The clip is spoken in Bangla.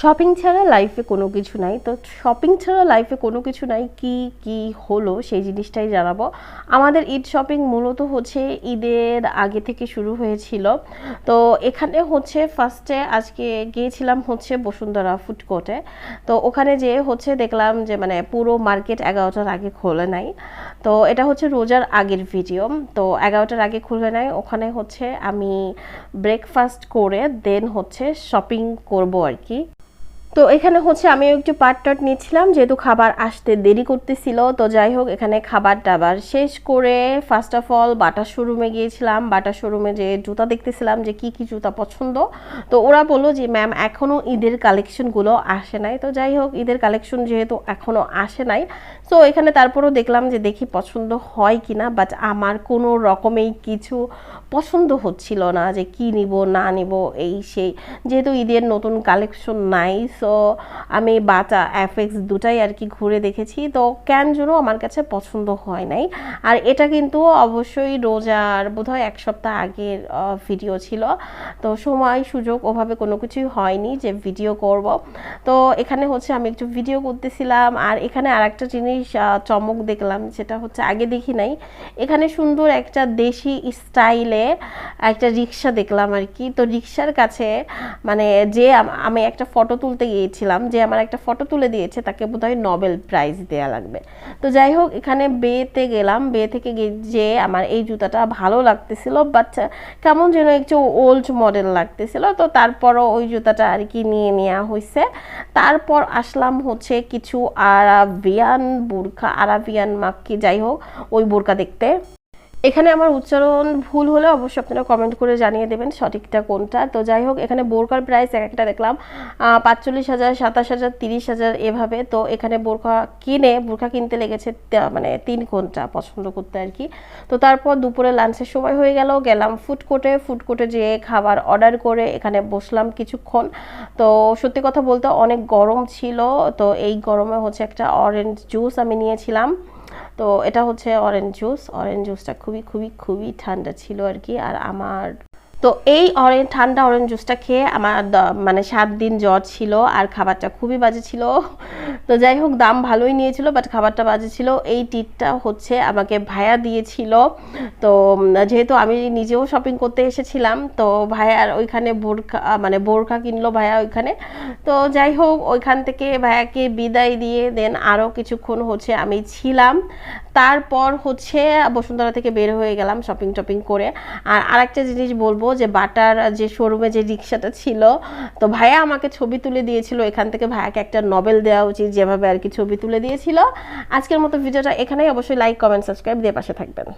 শপিং ছাড়া লাইফে কোনো কিছু নাই। তো শপিং ছাড়া লাইফে কোনো কিছু নাই, কি কি হলো সেই জিনিসটাই জানাব। আমাদের ঈদ শপিং মূলত হচ্ছে ঈদের আগে থেকে শুরু হয়েছিল। তো এখানে হচ্ছে ফার্স্টে আজকে গিয়েছিলাম হচ্ছে বসুন্ধরা ফুড কোর্টে তো ওখানে যেয়ে হচ্ছে দেখলাম যে মানে পুরো মার্কেট এগারোটার আগে খোলে নাই। তো এটা হচ্ছে রোজার আগের ভিডিও তো এগারোটার আগে খুলে নাই। ওখানে হচ্ছে আমি ব্রেকফাস্ট করে দেন হচ্ছে শপিং করব আর কি। তো এখানে হচ্ছে আমি একটু পাট টাট নিচ্ছিলাম, যেহেতু খাবার আসতে দেরি করতেছিল, তো যাই হোক, এখানে খাবার টাবার শেষ করে ফার্স্ট অফ অল বাটা শোরুমে গিয়েছিলাম। বাটা শোরুমে যে জুতা দেখতেছিলাম যে কি কি জুতা পছন্দ। তো ওরা বলল যে ম্যাম এখনও ঈদের কালেকশনগুলো আসে নাই। তো যাই হোক, ঈদের কালেকশন যেহেতু এখনও আসে নাই তো এখানে তারপরও দেখলাম যে দেখি পছন্দ হয় কি না বাট আমার কোনো রকমেই কিছু পছন্দ হচ্ছিল না যে কি নিব, না নিব, এই সেই। যেহেতু ঈদের নতুন কালেকশন নাই সো আমি বাটা অ্যাফেক্স দুটাই আর কি ঘুরে দেখেছি। তো কেন জন্য আমার কাছে পছন্দ হয় নাই। আর এটা কিন্তু অবশ্যই রোজার বোধহয় এক সপ্তাহ আগের ভিডিও ছিল। তো সময়, সুযোগ ওভাবে কোনো কিছুই হয়নি যে ভিডিও করব। তো এখানে হচ্ছে আমি একটু ভিডিও করতেছিলাম। আর এখানে আর একটা জিনিস চমক দেখলাম সেটা হচ্ছে আগে দেখি নাই। এখানে সুন্দর একটা দেশি স্টাইলে একটা রিক্সা দেখলাম আর কি। তো রিক্সার কাছে মানে যে আমি একটা ফটো তুলতে গিয়েছিলাম যে আমার একটা ফটো তুলে দিয়েছে, তাকে বোধহয় নোবেল প্রাইজ দেয়া লাগবে। তো যাই হোক, এখানে বেতে গেলাম। বে থেকে যে আমার এই জুতাটা ভালো লাগতেছিল বাট কেমন যেন একটু ওল্ড মডেল লাগতেছিল। তো তারপরও ওই জুতাটা আর কি নিয়ে নেওয়া হয়েছে তারপর আসলাম হচ্ছে কিছু আরাবিয়ান বোরখা আরাবিয়ান মাক্কি যাই হোক, ওই বোরকা দেখতে। এখানে আমার উচ্চারণ ভুল হলে অবশ্যই আপনারা কমেন্ট করে জানিয়ে দেবেন সঠিকটা কোনটা। তো যাই হোক, এখানে বোরকার প্রাইস এক একটা দেখলাম। পাঁচচল্লিশ হাজার, সাতাশ হাজার, তিরিশ হাজার এভাবে। তো এখানে বোরকা কিনে বোরকা কিনতে লেগেছে মানে তিন ঘণ্টা পছন্দ করতে আর কি। তো তারপর দুপুরে লাঞ্চের সময় হয়ে গেল, গেলাম ফুড কোর্টে ফুড যেয়ে খাবার অর্ডার করে এখানে বসলাম কিছুক্ষণ। তো সত্যি কথা বলতে অনেক গরম ছিল। তো এই গরমে হচ্ছে একটা অরেঞ্জ জুস আমি নিয়েছিলাম। তো এটা হচ্ছে অরেঞ্জ জুস অরেঞ্জ জুসটা খুবই খুবই খুবই ঠান্ডা ছিল আর কি। আর আমার তো এই অরেঞ্জ ঠান্ডা অরেঞ্জ জুসটা খেয়ে আমার মানে সাত দিন জ্বর ছিল আর খাবারটা খুবই বাজে ছিল। তো যাই হোক, দাম ভালোই নিয়েছিল বাট খাবারটা বাজে ছিল। এই টিটটা হচ্ছে আমাকে ভায়া দিয়েছিল। তো যেহেতু আমি নিজেও শপিং করতে এসেছিলাম, তো ভায়ার ওইখানে বোরখা মানে বোরখা কিনলো ভায়া ওইখানে। তো যাই হোক, ওইখান থেকে ভায়াকে বিদায় দিয়ে দেন আরও কিছুক্ষণ হচ্ছে আমি ছিলাম। তারপর হচ্ছে বসুন্ধরা থেকে বের হয়ে গেলাম শপিং টপিং করে। আর আরেকটা জিনিস বলব যে, বাটার যে শোরুমে যে রিক্সাটা ছিল, তো ভাইয়া আমাকে ছবি তুলে দিয়েছিল। এখান থেকে ভাইয়াকে একটা নবেল দেওয়া উচিত, যেভাবে আর কি ছবি তুলে দিয়েছিল। আজকের মতো ভিডিওটা এখানেই, অবশ্যই লাইক কমেন্ট সাবস্ক্রাইব দিয়ে পাশে থাকবেন।